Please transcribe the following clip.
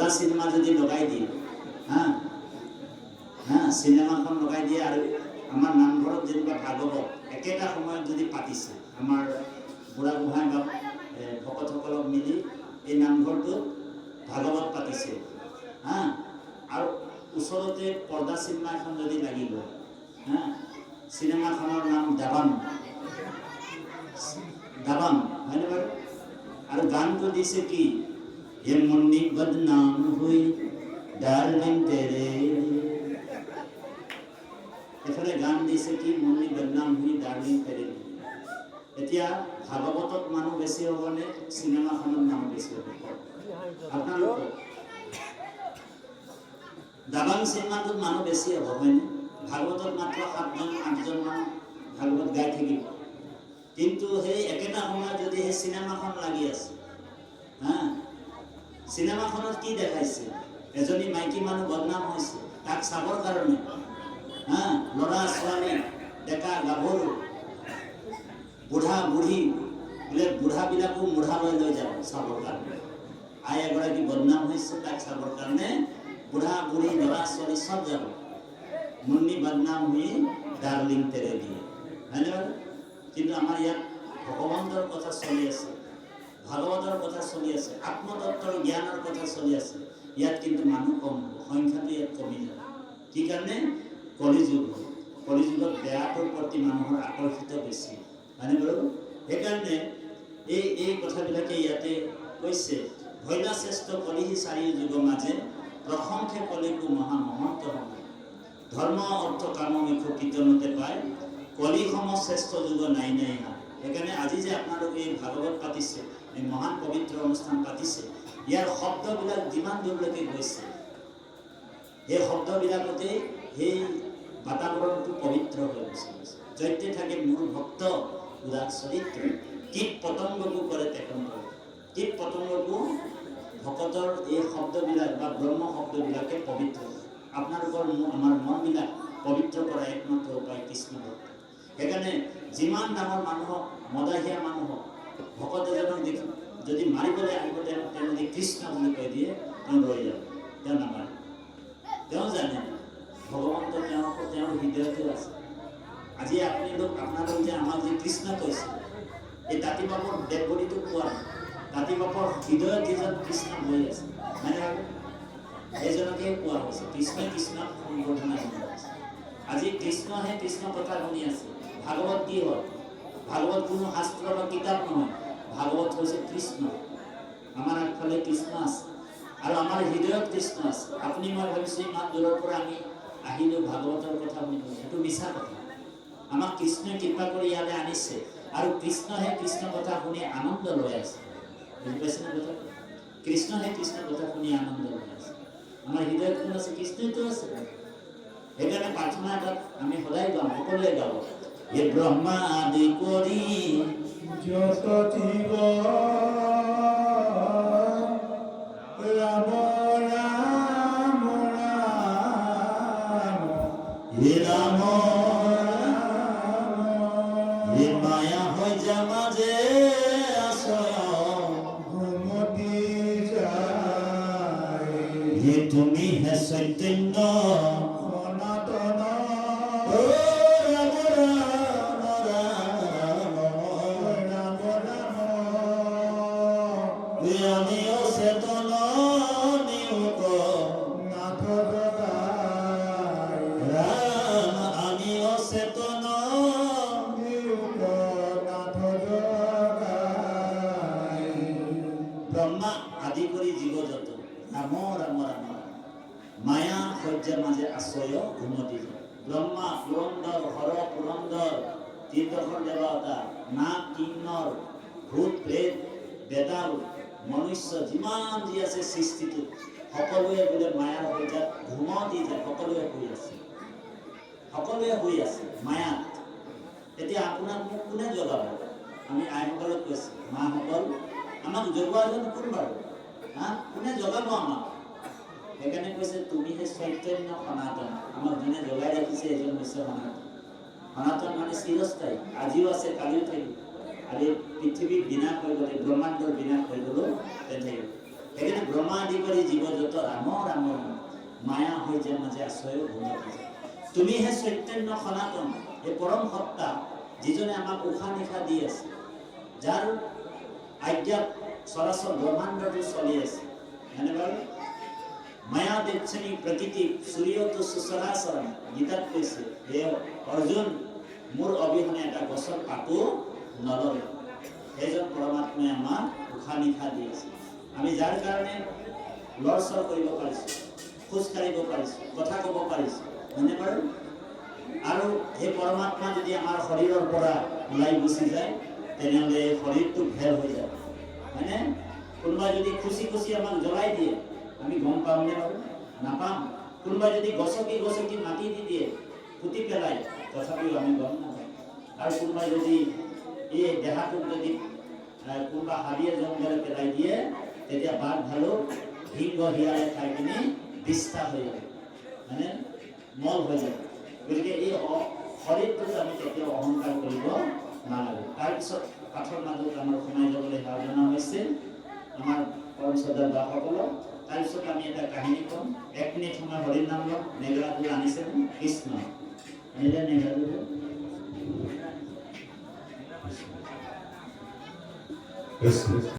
পৰ্দা চিনেমা যদি লগাই দিয়ে হা হা চিনেমাখন লগাই দিয়ে আৰু আমাৰ নামঘৰত যেনিবা ভাগৱত, একেটা সময়ত যদি পাতিছে, আমাৰ বুঢ়া গোহাঁই বা ভকতসকলক মিলি এই নামঘৰটোত ভাগৱত পাতিছে, হা? আৰু ওচৰতে পৰ্দা চিনেমা এখন যদি লাগি গ'ল হা? চিনেমাখনৰ নাম দাবান দাবান হয়নে বাৰু? আৰু গানটো দিছে কি? মুন্নি বদনাম হুই ডার্লিং তেরে এফালে গান দিছে কি মুন্নি বদনাম হুই ডার্লিং তেরে এতিয়া ভাগৱতত মানুহ বেছি হ'বনে চিনেমাখনত মানুহ বেছি হ'ব? আপোনালোক দাবাং চিনেমাটোত মানুহ বেছি হ'ব, হয়নে? ভাগৱতত মাত্ৰ সাতজন আঠজনমান ভাগৱত গাই থাকিব। কিন্তু সেই একেটা সময়ত যদি সেই চিনেমাখন লাগি আছে, হা? চিনেমাখনত কি দেখাইছে? এজনী মাইকী মানুহ বদনাম হৈছে। তাক চাবৰ কাৰণে। হা, ল'ৰা ছোৱালী, ডেকা, গাভৰু, বুঢ়া, বুঢ়ী, বোলে বুঢ়াবিলাকো মুঢ়ালৈ লৈ যাব চাবৰ কাৰণে। আই এগৰাকী বদনাম হৈছে, তাক চাবৰ কাৰণে বুঢ়া, বুঢ়ী, ল'ৰা ছোৱালী চব যাব। মুন্নি বদনাম হৈ ডাৰ্লিং তেৰে দিয়ে হয়নে বাৰু? কিন্তু আমাৰ ইয়াত ভগৱন্তৰ কথা চলি আছে। ভাগৱতৰ কথা চলি আছে, আত্মতত্বৰ জ্ঞানৰ কথা চলি আছে। ইয়াত কিন্তু মানুহ কম, সংখ্যাটো ইয়াত কমি যাব কি কাৰণে? কলিযুগ। হ'ল কলিযুগত বেয়াটোৰ প্ৰতি মানুহৰ আকৰ্ষিত বেছি। হয়নে বাৰু? সেইকাৰণে এই এই কথাবিলাকে ইয়াতে কৈছে ভৈলা শ্ৰেষ্ঠ কলিহি চাৰি যুগ মাজে প্ৰশংসে কলিকো মহা মহন্ত ধৰ্ম, অৰ্থ, কাম মিখু কীৰ্তনতে পায়। কলি সম শ্ৰেষ্ঠ যুগ নাই নাই সেইকাৰণে আজি যে আপোনালোকে এই ভাগৱত পাতিছে এই মহান পবিত্ৰ অনুষ্ঠান পাতিছে। ইয়াৰ শব্দবিলাক যিমান দূৰলৈকে গৈছে, সেই শব্দবিলাকতে সেই বাতাবৰণটো পবিত্ৰ হৈ গৈছে। য'তে থাকে মোৰ ভক্ত উদাৰ চৰিত্ৰ, কীট পতংগকো কৰে তেখন কীট পতংগকো ভকতৰ এই শব্দবিলাক বা ব্ৰহ্ম শব্দবিলাকে পবিত্ৰ আপোনালোকৰ মোৰ- আমাৰ মনবিলাক পবিত্ৰ কৰা একমাত্ৰ উপায় কৃষ্ণ ভক্ত। সেইকাৰণে যিমান ডাঙৰ মানুহক মদাহীয়া যদি মাৰিবলৈ আহিব তেওঁ তেওঁ যদি কৃষ্ণ বুলি কৈ দিয়ে তেওঁ ৰৈ যাব তেওঁ নামাৰে তেওঁ জানে? ভগৱন্ত তেওঁ তেওঁৰ হৃদয়তো আছে। আজি আপোনালোক আপোনালোক যে আমাক যে কৃষ্ণ কৈছে এই তাঁতি বাপৰ দেৱবলিটো কোৱা নাই তাঁতি বাপৰ হৃদয়ত যিজন কৃষ্ণ বৈ আছে। মানে সেইজনকে কোৱা হৈছে কৃষ্ণই কৃষ্ণক সম্বৰ্ধনা জনাই আছে। আজি কৃষ্ণহে কৃষ্ণ কথা শুনি আছে। ভাগৱত কি হয়? ভাগৱত কোনো শাস্ত্ৰ বা কিতাপ নহয়। ভাগৱত হৈছে কৃষ্ণ। আমাৰ আগফালে কৃষ্ণ আছে আৰু আমাৰ হৃদয়ত কৃষ্ণ আছে আপুনি মই ভাবিছোঁ, ইমান দূৰৰ পৰা আমি আহিলোঁ ভাগৱতৰ কথা শুনিব। সেইটো মিছা কথা। আমাক কৃষ্ণই কৃপা কৰি ইয়ালৈ আনিছে। আৰু কৃষ্ণহে কৃষ্ণ কথা শুনি আনন্দ লৈ আছে। বুজি পাইছেনে কথা কৃষ্ণহে কৃষ্ণ কথা শুনি আনন্দ লৈ আছে। আমাৰ হৃদয়ত কোন আছে? কৃষ্ণইতো আছে। সেইকাৰণে প্ৰাৰ্থনা এটাত আমি সদায় গাওঁ, সকলোৱে গাব হে ব্ৰহ্মা আদি কৰি যত জীব রাম রাম হে রাম হে মায়া হৈ যা মাজে আশ্ৰয় ঘুমতি যায়। হে তুমি হে চৈতন্য কৰি জীৱ যত। ৰাম ৰাম ৰাম মায়া সহ্যৰ মাজে আশ্ৰয় উন্নতি যায় ব্ৰহ্মা, পুৰন্দৰ, হৰ, পুৰন্দৰ তীৰ্থৰ দেৱতা নাগ, কিন্নৰ, ভূত, প্ৰেত, বেতাল, মনুষ্য, যিমান যি আছে সৃষ্টিটোত, সকলোৱে বোলে মায়াৰ সৈতে ঘুমতি যায়, সকলোৱে শুই আছে। সকলোৱে শুই আছে, মায়াত। এতিয়া আপোনাক মোক কোনে জগাব আমি আইসকলক কৈছোঁ মাসকল আমাক জগোৱাজন কোন বাৰু? হা কোনে জগাব আমাক সেইকাৰণে কৈছে তুমিহে চৈতন্য সনাতন আমাক যোনে জগাই ৰাখিছে এজন হৈছে সনাতন। সনাতন মানে চিৰস্থায়ী আজিও আছে, কালিও থাকিব আৰু এই পৃথিৱীৰ বিনাশ হৈ গ'লে ব্ৰহ্মাণ্ডৰ বিনাশ হৈ গ'লেও তেনে থাকিব সেইকাৰণে ব্ৰহ্মা আদি কৰি জীৱ যত ৰাম ৰাম মায়া হৈ যে মাজে আশ্ৰয় ভূমি তুমিহে চৈতন্য সনাতন এই পৰম সত্তা, যিজনে আমাক উশাহ নিশাহ দি আছে, যাৰ আজ্ঞাত চৰাচৰ ব্ৰহ্মাণ্ডটো চলি আছে হয়নে বাৰু মায়া দেৱশ্ৰেণী প্ৰকৃতি সূৰ্যটো সুচৰাচৰণ গীতাত কৈছে হে অৰ্জুন মোৰ অবিহনে এটা গছৰ পাতো নলৰে সেইজন পৰমাত্মাই আমাক উশাহ নিশাহ দি আছে আমি যাৰ কাৰণে লৰচৰ কৰিব পাৰিছোঁ খোজ কাঢ়িব পাৰিছোঁ কথা ক'ব পাৰিছোঁ হয়নে বাৰু আৰু সেই পৰমাত্মা যদি আমাৰ শৰীৰৰ পৰা ওলাই গুচি যায়, তেনেহ'লে এই শৰীৰটো ভেল হৈ যায়। হয়নে কোনোবাই যদি খুচি খুচি আমাক জ্বলাই দিয়ে, আমি গম পামনে বাৰু নাপাম কোনোবাই যদি গছকি গছকি মাটি দি দিয়ে পুতি পেলাই তথাপিও আমি গম নাপাম আৰু কোনোবাই যদি এই দেহাটোক যদি কোনোবা হাবিয়ে জংঘলে পেলাই দিয়ে, তেতিয়া বাঘ ভালুক সিংহ শিয়ালে খাই কিনি বিষ্ঠা হৈ যায়। মানে মল হৈ যায়। গতিকে এই শৰীৰটোত আমি কেতিয়াও অহংকাৰ কৰিব নালাগে। তাৰপিছত পাঠৰ মাজত আমার সোমাই যাবলৈ আলোচনা হয়েছে। আমার আমাৰ পৰম শ্ৰদ্ধাৰ বাসকলক তাৰপিছত আমি এটা কাহিনী ক'ম। এক মিনিট সময় হরির নাম ল'ম নেগৰাটো আনিছে নে? কৃষ্ণ। আনিলে নেগৰাটো কৃষ্ণ